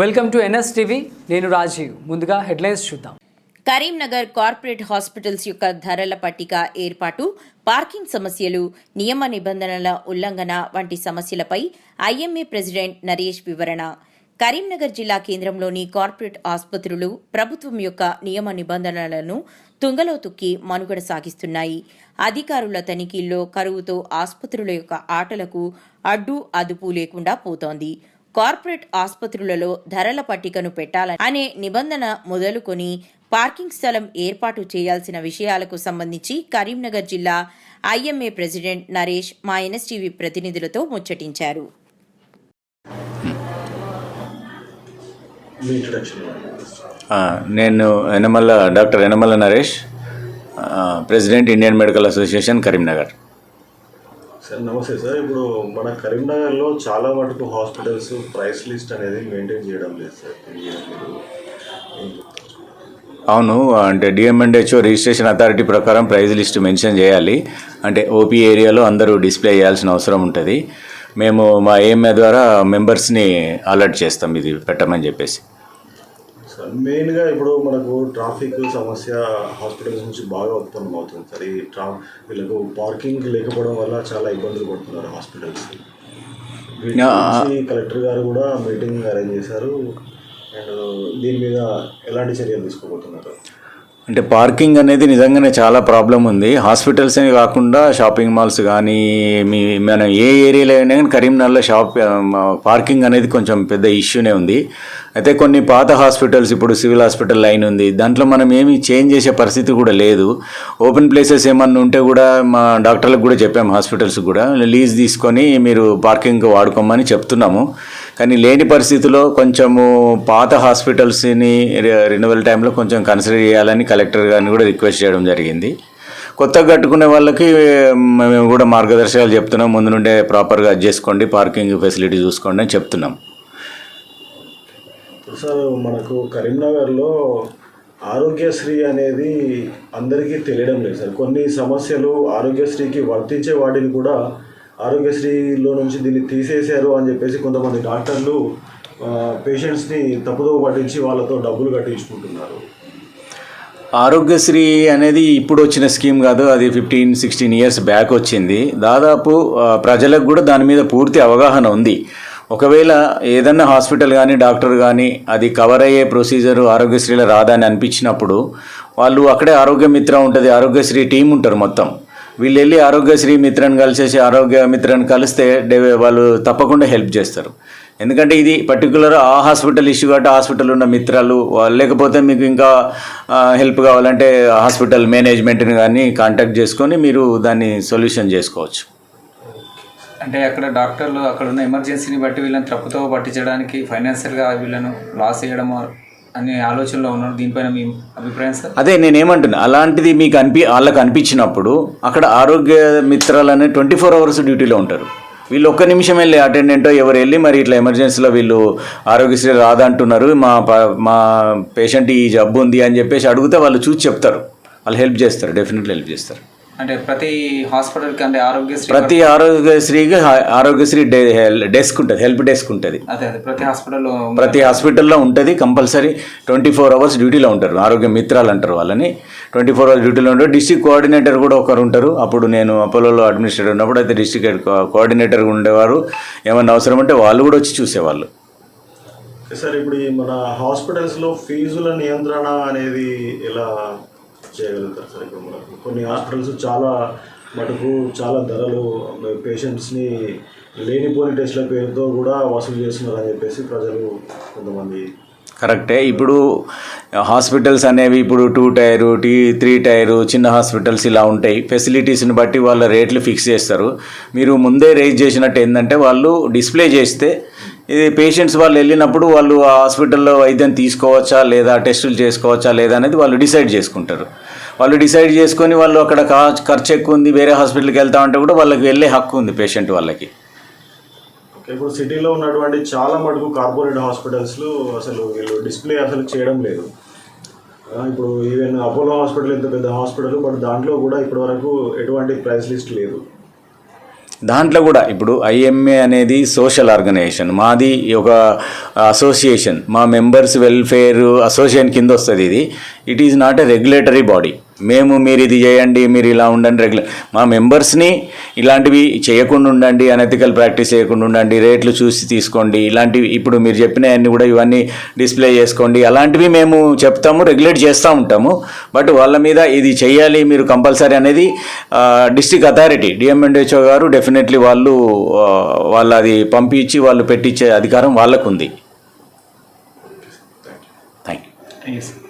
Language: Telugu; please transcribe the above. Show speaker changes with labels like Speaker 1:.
Speaker 1: వెల్కమ్ టు ఎన్ఎస్ టీవీ నేను రాజీవ్. ముందుగా హెడ్లైన్స్ చూద్దాం.
Speaker 2: కరీంనగర్ కార్పొరేట్ హాస్పిటల్స్ యొక్క ధరల పట్టిక ఏర్పాటు పార్కింగ్ సమస్యలు నియమ నిబంధనల ఉల్లంఘన వంటి సమస్యలపై ఐఎంఏ ప్రెసిడెంట్ నరేష్ వివరణ. కరీంనగర్ జిల్లా కేంద్రంలోని కార్పొరేట్ ఆసుపత్రులు ప్రభుత్వం యొక్క నియమ నిబంధనలను తుంగలో తొక్కి మనుగడ సాగిస్తున్నాయి. అధికారుల తనిఖీల్లో కరువుతో ఆసుపత్రుల యొక్క ఆటలకు అడ్డు అదుపు లేకుండా పోతోంది. కార్పొరేట్ ఆసుపత్రులలో ధరల పట్టికను పెట్టాలని అనే నిబంధన మొదలుకొని పార్కింగ్ స్థలం ఏర్పాటు చేయాల్సిన విషయాలకు సంబంధించి కరీంనగర్ జిల్లా ఐఎంఏ ప్రెసిడెంట్ నరేష్ మా ఎన్ఎస్టీవీ ప్రతినిధులతో ముచ్చటించారు.
Speaker 3: మీ ఇంట్రడక్షన్
Speaker 4: ఆ, నేను ఎనమల్ల డాక్టర్ ఎనమల్ల నరేష్ ఆ, president Indian Medical Association Karimnagar.
Speaker 3: Sir నమస్తే సార్. ఇప్పుడు మన కరీంనగర్లో చాలా మటుకు హాస్పిటల్స్ ప్రైస్ లిస్ట్ అనేది మెయింటైన్ చేయడం లేదు సార్.
Speaker 4: అవును అంటే డిఎంఎండ్హెచ్ఓ రిజిస్ట్రేషన్ అథారిటీ ప్రకారం ప్రైజ్ లిస్ట్ మెన్షన్ చేయాలి. అంటే ఓపీ ఏరియాలో అందరూ డిస్ప్లే చేయాల్సిన అవసరం ఉంటుంది. మేము మా ఏఎంఏ ద్వారా మెంబర్స్ని అలర్ట్ చేస్తాం ఇది పెట్టమని చెప్పేసి.
Speaker 3: మెయిన్గా ఇప్పుడు మనకు ట్రాఫిక్ సమస్య హాస్పిటల్స్ నుంచి బాగా ఉత్పన్నం అవుతుంది సార్. ఈ ట్రా వీళ్ళకు పార్కింగ్ లేకపోవడం వల్ల చాలా ఇబ్బందులు పడుతున్నారు హాస్పిటల్స్. కలెక్టర్ గారు కూడా మీటింగ్ అరేంజ్ చేశారు. అండ్ దీని మీద ఎలాంటి చర్యలు తీసుకోబోతున్నారు?
Speaker 4: అంటే పార్కింగ్ అనేది నిజంగానే చాలా ప్రాబ్లం ఉంది. హాస్పిటల్స్ అని కాకుండా షాపింగ్ మాల్స్ కానీ మీ మనం ఏ ఏరియాలో అయినా కానీ కరీంనగర్లో షాప్ పార్కింగ్ అనేది కొంచెం పెద్ద ఇష్యూనే ఉంది. అయితే కొన్ని పాత హాస్పిటల్స్ ఇప్పుడు సివిల్ హాస్పిటల్ లైన్ ఉంది. దాంట్లో మనం ఏమి చేంజ్ చేసే పరిస్థితి కూడా లేదు. ఓపెన్ ప్లేసెస్ ఏమన్నా ఉంటే కూడా మా డాక్టర్లకు కూడా చెప్పాము హాస్పిటల్స్ కూడా. లీజ్ తీసుకొని మీరు పార్కింగ్ వాడుకోమని చెప్తున్నాము. కానీ లేని పరిస్థితిలో కొంచెము పాత హాస్పిటల్స్ని రెన్యువల్ టైంలో కొంచెం కన్సిడర్ చేయాలని కలెక్టర్ గారిని కూడా రిక్వెస్ట్ చేయడం జరిగింది. కొత్తగా కట్టుకునే వాళ్ళకి మేము కూడా మార్గదర్శకాలు చెప్తున్నాం. ముందు నుండే ప్రాపర్గా చేసుకోండి పార్కింగ్ ఫెసిలిటీ చూసుకోండి అని చెప్తున్నాం.
Speaker 3: సార్ మనకు కరీంనగర్లో ఆరోగ్యశ్రీ అనేది అందరికీ తెలియడం లేదు సార్. కొన్ని సమస్యలు ఆరోగ్యశ్రీకి వర్తించే వాటిని కూడా ఆరోగ్యశ్రీలో నుంచి దీన్ని తీసేశారు అని చెప్పేసి కొంతమంది డాక్టర్లు పేషెంట్స్ని తప్పుదో పట్టించి వాళ్ళతో డబ్బులు కట్టించుకుంటున్నారు.
Speaker 4: ఆరోగ్యశ్రీ అనేది ఇప్పుడు వచ్చిన స్కీమ్ కాదు అది ఫిఫ్టీన్ సిక్స్టీన్ ఇయర్స్ బ్యాక్ వచ్చింది. దాదాపు ప్రజలకు కూడా దాని మీద పూర్తి అవగాహన ఉంది. ఒకవేళ ఏదన్నా హాస్పిటల్ కానీ డాక్టర్ కానీ అది కవర్ అయ్యే ప్రొసీజర్ ఆరోగ్యశ్రీలో రాదని అనిపించినప్పుడు వాళ్ళు అక్కడే ఆరోగ్య మిత్ర ఉంటుంది ఆరోగ్యశ్రీ టీం ఉంటారు మొత్తం. వీళ్ళు వెళ్ళి ఆరోగ్యశ్రీ మిత్రని కలిసేసి ఆరోగ్య మిత్రని కలిస్తే డే- వాళ్ళు తప్పకుండా హెల్ప్ చేస్తారు. ఎందుకంటే ఇది పర్టికులర్ ఆ హాస్పిటల్ ఇష్యూ కాబట్టి హాస్పిటల్ ఉన్న మిత్రాలు వాళ్ళు లేకపోతే మీకు ఇంకా హెల్ప్ కావాలంటే హాస్పిటల్ మేనేజ్మెంట్ని కానీ కాంటాక్ట్ చేసుకొని మీరు దాన్ని సొల్యూషన్ చేసుకోవచ్చు.
Speaker 5: అంటే అక్కడ డాక్టర్లు అక్కడ ఉన్న ఎమర్జెన్సీని బట్టి వీళ్ళని తప్పుతో పట్టించడానికి ఫైనాన్షియల్గా వీళ్ళను లాస్ చేయడం అనే ఆలోచనలో ఉన్నారు. దీనిపైన మీ అభిప్రాయం సార్?
Speaker 4: అదే నేనేమంటున్నా అలాంటిది మీకు అనిపి వాళ్ళకి అనిపించినప్పుడు అక్కడ ఆరోగ్య మిత్రాలు అనే ట్వంటీ ఫోర్ అవర్స్ డ్యూటీలో ఉంటారు. వీళ్ళు ఒక్క నిమిషం వెళ్ళి అటెండెంటో ఎవరు వెళ్ళి మరి ఇట్లా ఎమర్జెన్సీలో వీళ్ళు ఆరోగ్యశ్రీ రాదంటున్నారు మా ప- మా పేషెంట్ ఈ జబ్బు ఉంది అని చెప్పేసి అడిగితే వాళ్ళు చూసి చెప్తారు. వాళ్ళు హెల్ప్ చేస్తారు డెఫినెట్లీ హెల్ప్ చేస్తారు.
Speaker 5: అంటే ప్రతి హాస్పిటల్కి అంటే ఆరోగ్యశ్రీ
Speaker 4: ప్రతి ఆరోగ్యశ్రీకి ఆరోగ్యశ్రీ డే డెస్క్ ఉంటుంది హెల్ప్ డెస్క్ ఉంటుంది.
Speaker 5: అదే అదే ప్రతి హాస్పిటల్లో
Speaker 4: ప్రతి హాస్పిటల్లో ఉంటుంది కంపల్సరీ ట్వంటీ ఫోర్ అవర్స్ డ్యూటీలో ఉంటారు ఆరోగ్య మిత్రాలు అంటారు వాళ్ళని. ట్వంటీ ఫోర్ అవర్స్ డ్యూటీలో ఉంటారు డిస్ట్రిక్ట్ కోఆర్డినేటర్ కూడా ఒకరు ఉంటారు. అప్పుడు నేను అపోలోలో అడ్మినిస్ట్రేటర్ ఉన్నప్పుడు అయితే డిస్ట్రిక్ట్ కోఆర్డినేటర్ ఉండేవారు. ఏమన్నా అవసరం అంటే వాళ్ళు కూడా వచ్చి చూసేవాళ్ళు.
Speaker 3: సార్ ఇప్పుడు మన హాస్పిటల్స్లో ఫీజుల నియంత్రణ అనేది ఎలా చేయగలుగుతారు సరిగ్గా కొన్ని హాస్పిటల్స్ చాలా మటుకు చాలా ధరలు పేషెంట్స్ని లేనిపోని టెస్ట్ల పేరుతో కూడా వసూలు చేస్తున్నారు అని చెప్పేసి ప్రజలు కొంతమంది
Speaker 4: కరెక్టే. ఇప్పుడు హాస్పిటల్స్ అనేవి ఇప్పుడు టూ టైరు టీ త్రీ టైరు చిన్న హాస్పిటల్స్ ఇలా ఉంటాయి. ఫెసిలిటీస్ని బట్టి వాళ్ళ రేట్లు ఫిక్స్ చేస్తారు. మీరు ముందే రేజ్ చేసినట్టు ఏంటంటే వాళ్ళు డిస్ప్లే చేస్తే ఇది పేషెంట్స్ వాళ్ళు వెళ్ళినప్పుడు వాళ్ళు ఆ హాస్పిటల్లో వైద్యం తీసుకోవచ్చా లేదా టెస్టులు చేసుకోవచ్చా లేదా అనేది వాళ్ళు డిసైడ్ చేసుకుంటారు. వాళ్ళు డిసైడ్ చేసుకొని వాళ్ళు అక్కడ ఖర్చు ఎక్కువ ఉంది వేరే హాస్పిటల్కి వెళ్తామంటే కూడా వాళ్ళకి వెళ్ళే హక్కు ఉంది పేషెంట్ వాళ్ళకి.
Speaker 3: ఇప్పుడు సిటీలో ఉన్నటువంటి చాలా మటుకు కార్పొరేట్ హాస్పిటల్స్లో అసలు వీళ్ళు డిస్ప్లే అసలు చేయడం లేదు. ఇప్పుడు ఈవెన్ అపోలో హాస్పిటల్ ఎంత పెద్ద హాస్పిటల్ బట్ దాంట్లో కూడా ఇప్పటివరకు ఎటువంటి ప్రైస్ లిస్ట్ లేదు.
Speaker 4: దాంట్లో కూడా ఇప్పుడు ఐఎంఏ అనేది సోషల్ ఆర్గనైజేషన్. మాది ఒక అసోసియేషన్. మా మెంబర్స్ వెల్ఫేర్ అసోసియేషన్ కింద వస్తుంది ఇది. It is not a regulatory body మేము మీరు ఇది చేయండి మీరు ఇలా ఉండండి రెగ్యులర్ మా మెంబర్స్ని ఇలాంటివి చేయకుండా ఉండండి అనెతికల్ ప్రాక్టీస్ చేయకుండా ఉండండి రేట్లు చూసి తీసుకోండి ఇలాంటివి ఇప్పుడు మీరు చెప్పినవన్నీ కూడా ఇవన్నీ డిస్ప్లే చేసుకోండి అలాంటివి మేము చెప్తాము రెగ్యులేట్ చేస్తూ ఉంటాము. బట్ వాళ్ళ మీద ఇది చేయాలి మీరు కంపల్సరీ అనేది district authority DM and HO గారు డెఫినెట్లీ వాళ్ళు వాళ్ళు అది పంపించి వాళ్ళు పెట్టించే అధికారం వాళ్ళకు ఉంది thank you
Speaker 5: thank you sir